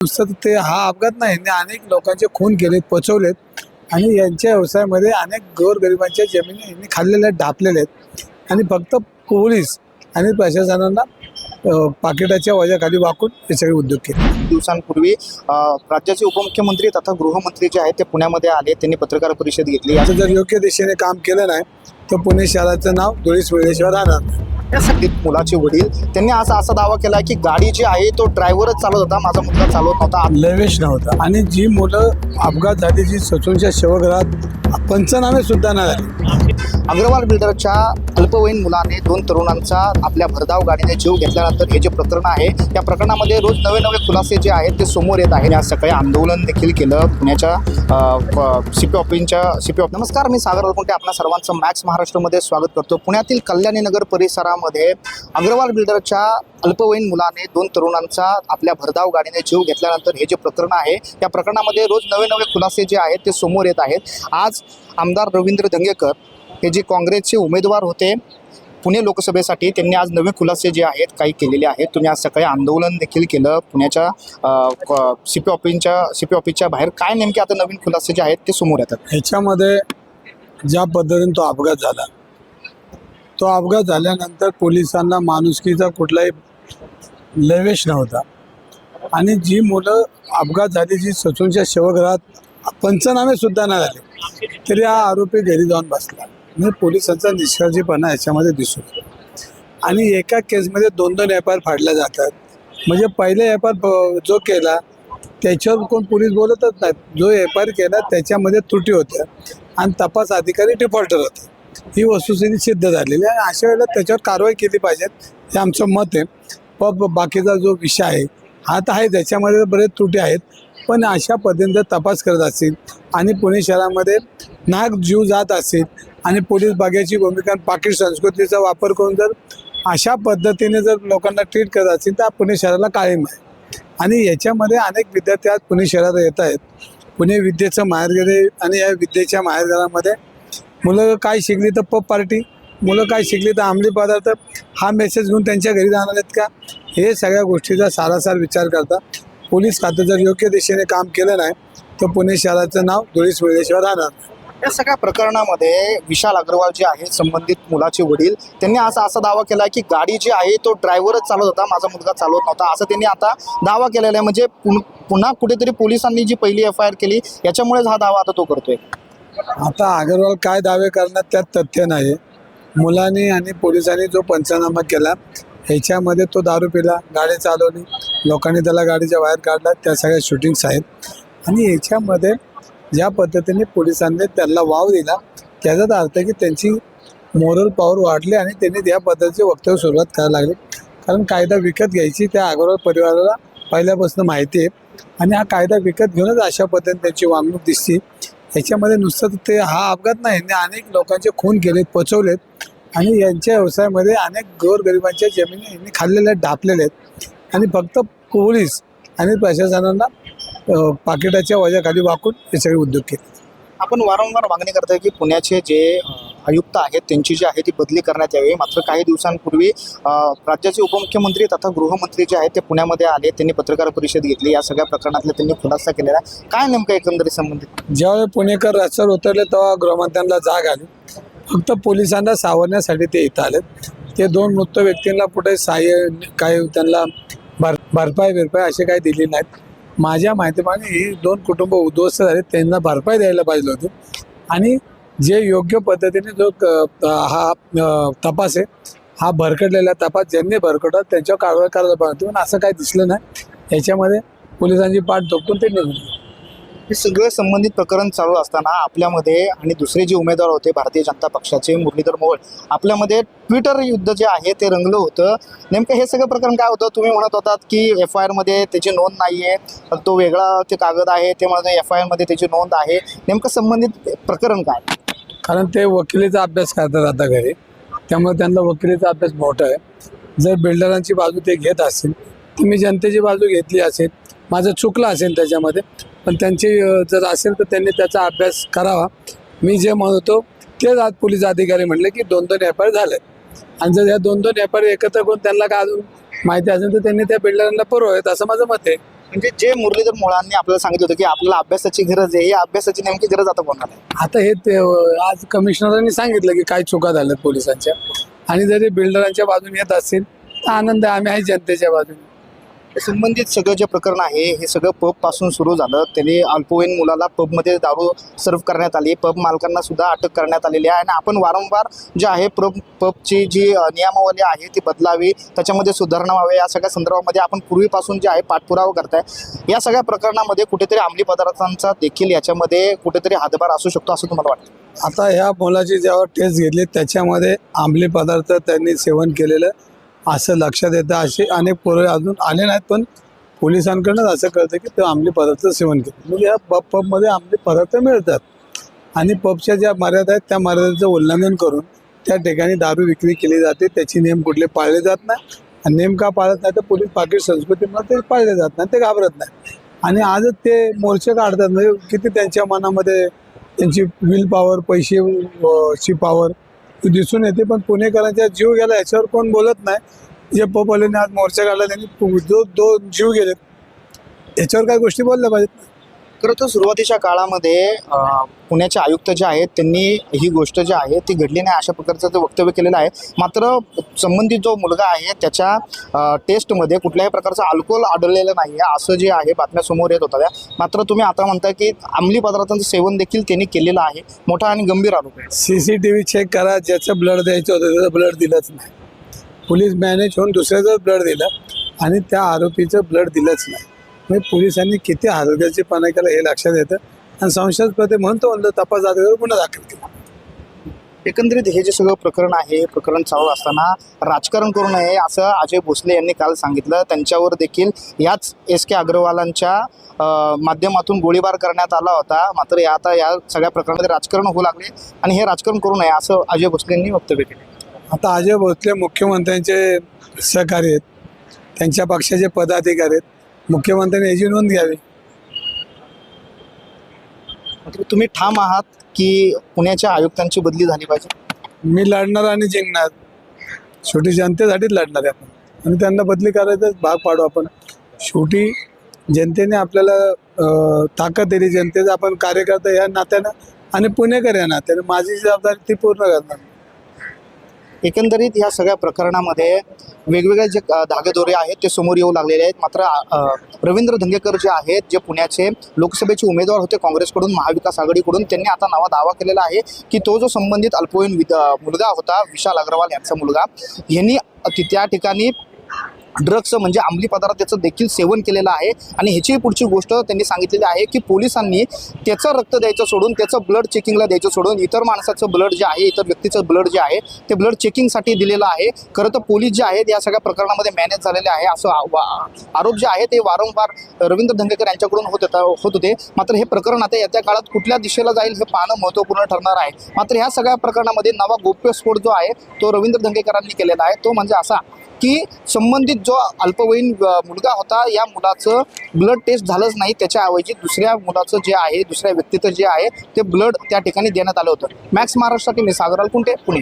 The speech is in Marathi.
नुसतं ते हा अपघात नाही यांनी अनेक लोकांचे खून केलेत पचवलेत आणि यांच्या व्यवसायामध्ये अनेक गोरगरिबांच्या जमिनी यांनी खाल्लेल्या आहेत ढापलेल्या आहेत. आणि फक्त पोलीस आणि प्रशासनाला अं, पाकिटाच्या वजाखाली वाकून हे सगळे उद्योग केले. दिवसांपूर्वी राज्याचे उपमुख्यमंत्री तथा गृहमंत्री जे आहेत ते पुण्यामध्ये आले त्यांनी पत्रकार परिषद घेतली. असं जर योग्य दिशेने काम केलं नाही तर पुणे शहराचं नाव धुळीस वेळेशिवाय राहणार मुलाचे वडील त्यांनी असा असा दावा केला की गाडी जी आहे तो ड्रायव्हरच चालवत होता माझा मुलगा चालवत नव्हता. लवेश नव्हता. आणि जी मुलं अपघात झाली जी सचूनच्या शवगृहात पंचनामे सुद्धा नाही झाले. अग्रवाल बिल्डरच्या अल्पवयीन मुलाने दोन तरुणांचा आपल्या भरधाव गाडीने जीव घेतल्यानंतर हे जे प्रकरण आहे त्या प्रकरणामध्ये रोज नवे नवे खुलासे जे आहेत ते समोर येत आहेत. आज सकाळी आंदोलन देखील केलं पुण्याच्या सीपी ऑफिनच्या सीपी ऑफ नमस्कार मी सागर अलकुंटे आपल्या सर्वांचं मॅक्स महाराष्ट्रामध्ये स्वागत करतो. पुण्यातील कल्याणी नगर परिसरामध्ये अग्रवाल बिल्डरच्या अल्पवयीन मुलाने दोन तरुणांचा आपल्या भरधाव गाडीने जीव घेतल्यानंतर हे जे प्रकरण आहे त्या प्रकरणामध्ये रोज नवे नवे खुलासे जे आहेत ते समोर येत आहेत. आज आमदार रवींद्र दंगेकर हे जे काँग्रेसचे उमेदवार होते पुणे लोकसभेसाठी त्यांनी आज नवे खुलासे जे आहेत काही केलेले आहेत. तुम्ही आज सकाळी आंदोलन देखील केलं. पुण्याच्या सी पी ऑफिसच्या सी पी ऑफिसच्या बाहेर काय नेमके आता नवीन खुलासे जे आहेत ते समोर येतात? ह्याच्यामध्ये ज्या पद्धतीने तो अपघात झाला तो अपघात झाल्यानंतर पोलिसांना माणुसकीचा कुठलाही लवेश नव्हता. आणि जी मुलं अपघात झाली जी सचूनच्या शवगृहात पंचनामे सुद्धा नाही झाले तरी हा आरोपी घरी जाऊन बसला. म्हणजे पोलिसांचा निष्काळजीपणा याच्यामध्ये दिसून आणि एका केसमध्ये दोन दोन एफ आय आर फाडल्या जातात. म्हणजे पहिले एफ आय आर जो केला त्याच्यावर कोण पोलीस बोलतच नाहीत. जो एफ आय आर केला त्याच्यामध्ये त्रुटी होत्या. आणि तपास अधिकारी डिफॉल्टर होते. ही वस्तुस्थिती सिद्ध झालेली आहे. आणि अशा वेळेला त्याच्यावर कारवाई केली पाहिजे हे आमचं मत आहे. प प- बाकीचा जो विषय आहे हा तर आहे. त्याच्यामध्ये बरेच त्रुटी आहेत. पण अशा पद्धतीने जर तपास करत असतील आणि पुणे शहरामध्ये नाग जीव जात असेल आणि पोलीस भाग्याची भूमिका पाकिट संस्कृतीचा वापर करून जर अशा पद्धतीने जर लोकांना ट्रीट करत असतील तर पुणे शहराला कायम आहे. आणि याच्यामध्ये अनेक विद्यार्थी आज पुणे शहरात येत आहेत. पुणे विद्येचं माहेरघरे आणि या विद्येच्या माहेरघरामध्ये मुलं काय शिकली तर पप पार्टी मुलं काय शिकली तर अंमली पदार्थ हा मेसेज घेऊन त्यांच्या घरी जाणार आहेत का? हे सगळ्या गोष्टीचा सारासार विचार करतात पोलीस खातं जर योग्य दिशेने काम केलं नाही तर पुणे शहराचं नाव धुळीस वेळेशिवाय राहणार. या सगळ्या प्रकरणामध्ये विशाल अग्रवाल जे आहेत संबंधित मुलाचे वडील त्यांनी असा असा दावा केला की गाडी जी आहे तो ड्रायव्हरच चालवत होता माझा मुलगा चालवत नव्हता. असं त्यांनी आता दावा केलेला आहे. म्हणजे पुन- पुन्हा कुठेतरी पोलिसांनी जी पहिली एफ आय आर केली याच्यामुळेच हा दावा आता तो करतोय. आता अगरवाल काय दावे करण्यात त्यात तथ्य नाही. मुलांनी आणि पोलिसांनी जो पंचनामा केला ह्याच्यामध्ये तो दारू पिला गाडी चालवली. लोकांनी त्याला गाडीच्या बाहेर काढला त्या सगळ्या शूटिंग्स आहेत. आणि याच्यामध्ये ज्या पद्धतीने पोलिसांनी त्याला वाव दिला त्याचाच अर्थ की त्यांची मोरल पॉवर वाढली आणि त्यांनी त्या पद्धतीचे वक्तव्य सुरुवात करायला लागली. कारण कायदा विकत घ्यायची त्या अगोदर परिवाराला पहिल्यापासून माहिती आहे. आणि हा कायदा विकत घेऊनच अशा पद्धतीने त्यांची वागणूक दिसते. याच्यामध्ये नुसतं ते हा अपघात नाही यांनी अनेक लोकांचे खून केलेत पचवलेत. आणि यांच्या व्यवसायामध्ये अनेक गोरगरिबांच्या जमिनी यांनी खाल्लेल्या आहेत ढापलेल्या आहेत. आणि फक्त पोलीस आणि प्रशासनाला अं, पाकिटाच्या वजाखाली वाकून हे सगळे उद्योग केले. आपण वारंवार मागणी करतोय की पुण्याचे जे आयुक्त आहेत त्यांची जी आहे ती बदली करण्यात यावी. मात्र काही दिवसांपूर्वी राज्याचे उपमुख्यमंत्री तथा गृहमंत्री जे आहेत ते पुण्यामध्ये आले. त्यांनी पत्रकार परिषद घेतली. या सगळ्या प्रकरणातला त्यांनी खुलासा केलेला आहे. काय नेमकं एकंदरीत संबंधित? ज्यावेळी पुणेकर रस्त्यावर उतरले तेव्हा गृहमंत्र्यांना जाग आली. फक्त पोलिसांना सावरण्यासाठी ते इथं आले ते दोन मृत व्यक्तींना कुठे सहाय्य काय त्यांना भर भरपाई बिरपाई असे काही दिली नाहीत. माझ्या माहितीमागे ही दोन कुटुंब उद्ध्वस्त झाले त्यांना भरपाई द्यायला पाहिजे होती. आणि जे योग्य पद्धतीने जो हा तपास आहे हा भरकटलेला तपास ज्यांनी भरकटला त्यांच्यावर कारवाई करायला पाहिजे पण असं काही दिसलं नाही. याच्यामध्ये पोलिसांची पाठ झोपून ते निघून हे सगळं संबंधित प्रकरण चालू असताना आपल्यामध्ये आणि दुसरे जे उमेदवार होते भारतीय जनता पक्षाचे मुरलीधर मोहोळ आपल्यामध्ये ट्विटर युद्ध जे आहे ते रंगलं होतं. नेमकं हे सगळं प्रकरण काय होतं? तुम्ही म्हणत होतात की एफ आय आरमध्ये त्याची नोंद नाही आहे तो वेगळा ते कागद आहे. ते म्हणत एफ आय आरमध्ये त्याची नोंद आहे. नेमकं संबंधित प्रकरण काय? कारण ते वकिलीचा अभ्यास करतात आता घरी. त्यामुळे त्यांना वकिलीचा अभ्यास मोठा आहे. जर बिल्डरांची बाजू ते घेत असतील तर मी जनतेची बाजू घेतली असेल माझं चुकलं असेल त्याच्यामध्ये पण त्यांची जर असेल तर त्यांनी त्याचा अभ्यास करावा. मी जे म्हणतो तेच आज पोलीस अधिकारी म्हणले की दोन दोन एफ आय झाले आणि जर या दोन दोन एफ एकत्र करून त्यांना काय अजून माहिती असेल तर त्यांनी त्या बिल्डरांना पुरवावेत असं माझं मत आहे. म्हणजे जे मुरलीधर मोळांनी आपल्याला सांगितलं होतं की आपल्याला अभ्यासाची गरज आहे या अभ्यासाची नेमकी गरज आता कोणाला आहे? आता हे ते आज कमिशनरांनी सांगितलं की काय चुका झाल्यात पोलिसांच्या. आणि जरी बिल्डरांच्या बाजूने येत असतील तर आनंद आहे, आम्ही आहे जनतेच्या बाजूने. संबंधित सगळं जे प्रकरण आहे हे सगळं पबपासून सुरू झालं. त्याने अल्पवयीन मुलाला पबमध्ये दारू सर्व करण्यात आली. पब मालकांना सुद्धा अटक करण्यात आलेली आहे. आणि आपण वारंवार जे आहे पब पबची जी नियमावली आहे ती बदलावी त्याच्यामध्ये सुधारणा व्हावी या सगळ्या संदर्भामध्ये आपण पूर्वीपासून जे आहे पाठपुरावा करताय. या सगळ्या प्रकरणामध्ये कुठेतरी अंमली पदार्थांचा देखील याच्यामध्ये कुठेतरी हातभार असू शकतो असं तुम्हाला वाटतं? आता ह्या मुलाची जेव्हा टेस्ट घेतली त्याच्यामध्ये अंमली पदार्थ त्यांनी सेवन केलेलं. असं लक्षात येतं असे अनेक पोरं अजून आले नाहीत पण पोलिसांकडूनच असं कळतं की ते अंमली पदार्थ सेवन केलं म्हणजे या पब पबमध्ये अंमली पदार्थ मिळतात. आणि पबच्या ज्या मर्यादा आहेत त्या मर्यादेचं उल्लंघन करून त्या ठिकाणी दारू विक्री केली जाते त्याचे नियम कुठले पाळले जात नाही. आणि नेम का पाळत नाही तर पोलीस पाकिट संस्कृतीमध्ये ते पाळले जात नाही ते घाबरत नाही. आणि आजच ते मोर्चे काढतात म्हणजे किती त्यांच्या मनामध्ये त्यांची विल पॉवर पैसे ची पॉवर दिसून येते पण पुणेकरांचा जीव गेला याच्यावर कोण बोलत नाही. जे पपवाल्याने आज मोर्चा काढला त्यांनी जो दोन जीव गेले याच्यावर काय गोष्टी बोलल्या पाहिजेत. खरं तर सुरुवातीच्या काळामध्ये पुण्याचे आयुक्त जे आहेत त्यांनी ही गोष्ट जी आहे ती घडली नाही अशा प्रकारचं ते वक्तव्य केलेलं आहे. मात्र संबंधित जो मुलगा आहे त्याच्या टेस्टमध्ये कुठल्याही प्रकारचं अल्कोहोल आढळलेलं नाही आहे असं जे आहे बातम्या समोर येत होत्या. मात्र तुम्ही आता म्हणताय की अंमली पदार्थांचं सेवन देखील त्यांनी केलेलं आहे. मोठा आणि गंभीर आरोप आहे. C C T V check करा ज्याचं ब्लड द्यायचं होतं त्याचं ब्लड दिलंच नाही. पोलीस मॅनेज होऊन दुसऱ्याचं ब्लड दिलं आणि त्या आरोपीचं ब्लड दिलंच नाही. म्हणजे पोलिसांनी किती आरोग्याचीपणा केला हे लक्षात येतं. आणि संशयास्पद म्हणतो म्हणलं तपास अधिकारी गुन्हा दाखल केला. एकंदरीत हे जे सगळं प्रकरण आहे हे प्रकरण चालू असताना राजकारण करू नये असं अजय भोसले यांनी काल सांगितलं. त्यांच्यावर देखील याच एस के अग्रवालांच्या माध्यमातून गोळीबार करण्यात आला होता. मात्र या आता या सगळ्या प्रकरणामध्ये राजकारण होऊ लागले आणि हे राजकारण करू नये असं अजय भोसले यांनी वक्तव्य केले. आता अजय भोसले मुख्यमंत्र्यांचे सहकारी आहेत. त्यांच्या पक्षाचे पदाधिकारी आहेत. मुख्यमंत्र्यांनी याची नोंद घ्यावी. तुम्ही ठाम आहात की पुण्याच्या आयुक्तांची बदली झाली पाहिजे? मी लढणार आणि जिंकणार. शेवटी जनतेसाठीच लढणार आहे आपण. आणि त्यांना बदली करायचाच भाग पाडू आपण. शेवटी जनतेने आपल्याला अं, ताकद दिली. जनतेचा आपण कार्यकर्ता या नात्यानं आणि पुणेकर या नात्यानं. माझी जबाबदारी ती पूर्ण करणार. एकंदरीत या सगळ्या प्रकरणामध्ये वेगवेगळे जे धागेदोरे आहेत ते समोर येऊ लागलेले आहेत. मात्र रवींद्र धंगेकर जे आहेत जे पुण्याचे लोकसभेचे उमेदवार होते काँग्रेसकडून महाविकास आघाडीकडून त्यांनी आता नवा दावा केलेला आहे की तो जो संबंधित अल्पवयीन विद- मुलगा होता विशाल अग्रवाल यांचा मुलगा यांनी त्या ठिकाणी ड्रग्स म्हणजे अंमली पदार्थाचं देखील सेवन केलेलं आहे. आणि ह्याची पुढची गोष्ट त्यांनी सांगितलेली आहे की पोलिसांनी त्याचं रक्त द्यायचं सोडून त्याचं ब्लड चेकिंगला द्यायचं सोडून इतर माणसाचं ब्लड जे आहे इतर व्यक्तीचं ब्लड जे आहे ते ब्लड चेकिंगसाठी दिलेलं आहे. खरं तर पोलीस जे आहेत या सगळ्या प्रकरणामध्ये मॅनेज झालेले आहे असं आ- वा- आरोप जे आहे ते वारंवार रवींद्र धंगेकर यांच्याकडून होत होत होते मात्र हे प्रकरण आता येत्या काळात कुठल्या दिशेला जाईल हे पाहणं महत्त्वपूर्ण ठरणार आहे. मात्र ह्या सगळ्या प्रकरणामध्ये नवा गोप्यस्फोट जो आहे तो रवींद्र धंगेकरांनी केलेला आहे. तो म्हणजे असा की संबंधित जो अल्पवयीन मुलगा होता या मुलाचं ब्लड टेस्ट झालंच नाही. त्याच्याऐवजी दुसऱ्या मुलाचं जे आहे दुसऱ्या व्यक्तीचं जे आहे ते ब्लड त्या ठिकाणी देण्यात आलं होतं. मॅक्स महाराष्ट्रातील मी सागराल कुंटे पुणे.